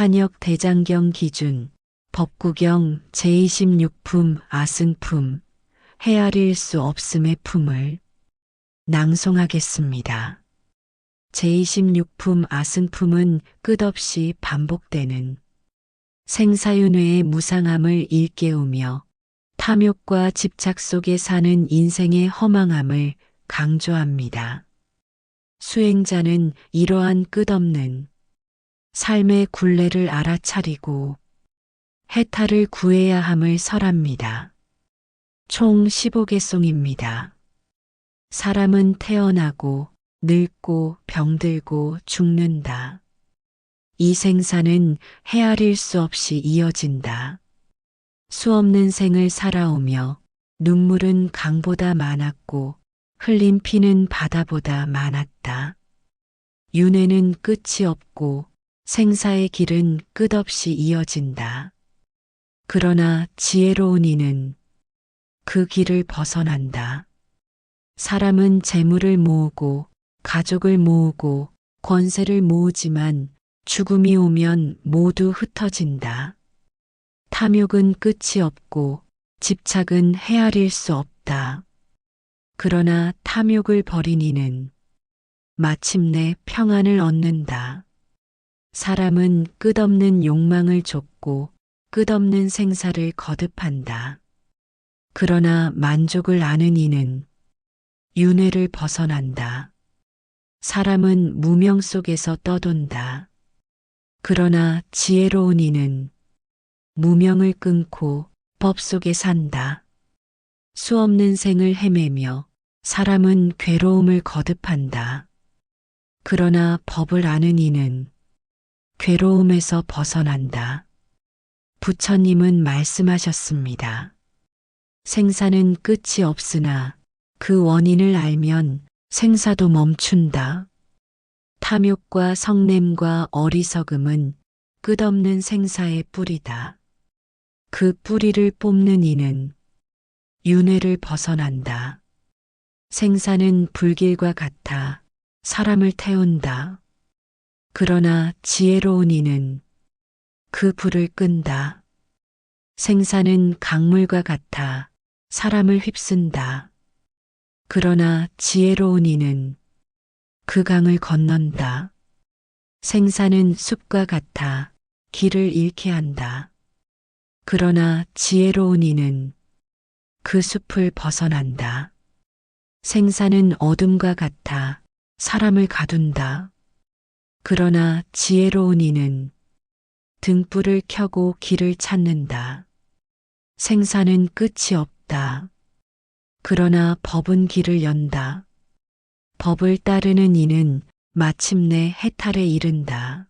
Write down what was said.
한역 대장경 기준 법구경 제26품 아승품 헤아릴 수 없음의 품을 낭송하겠습니다. 제26품 아승품은 끝없이 반복되는 생사윤회의 무상함을 일깨우며 탐욕과 집착 속에 사는 인생의 허망함을 강조합니다. 수행자는 이러한 끝없는 삶의 굴레를 알아차리고 해탈을 구해야 함을 설합니다. 총 15개송입니다. 사람은 태어나고 늙고 병들고 죽는다. 이 생사는 헤아릴 수 없이 이어진다. 수없는 생을 살아오며 눈물은 강보다 많았고 흘린 피는 바다보다 많았다. 윤회는 끝이 없고 생사의 길은 끝없이 이어진다. 그러나 지혜로운 이는 그 길을 벗어난다. 사람은 재물을 모으고 가족을 모으고 권세를 모으지만 죽음이 오면 모두 흩어진다. 탐욕은 끝이 없고 집착은 헤아릴 수 없다. 그러나 탐욕을 버린 이는 마침내 평안을 얻는다. 사람은 끝없는 욕망을 좇고 끝없는 생사를 거듭한다. 그러나 만족을 아는 이는 윤회를 벗어난다. 사람은 무명 속에서 떠돈다. 그러나 지혜로운 이는 무명을 끊고 법 속에 산다. 수 없는 생을 헤매며 사람은 괴로움을 거듭한다. 그러나 법을 아는 이는 괴로움에서 벗어난다. 부처님은 말씀하셨습니다. 생사는 끝이 없으나 그 원인을 알면 생사도 멈춘다. 탐욕과 성냄과 어리석음은 끝없는 생사의 뿌리다. 그 뿌리를 뽑는 이는 윤회를 벗어난다. 생사는 불길과 같아 사람을 태운다. 그러나 지혜로운 이는 그 불을 끈다. 생사는 강물과 같아 사람을 휩쓴다. 그러나 지혜로운 이는 그 강을 건넌다. 생사는 숲과 같아 길을 잃게 한다. 그러나 지혜로운 이는 그 숲을 벗어난다. 생사는 어둠과 같아 사람을 가둔다. 그러나 지혜로운 이는 등불을 켜고 길을 찾는다. 생사는 끝이 없다. 그러나 법은 길을 연다. 법을 따르는 이는 마침내 해탈에 이른다.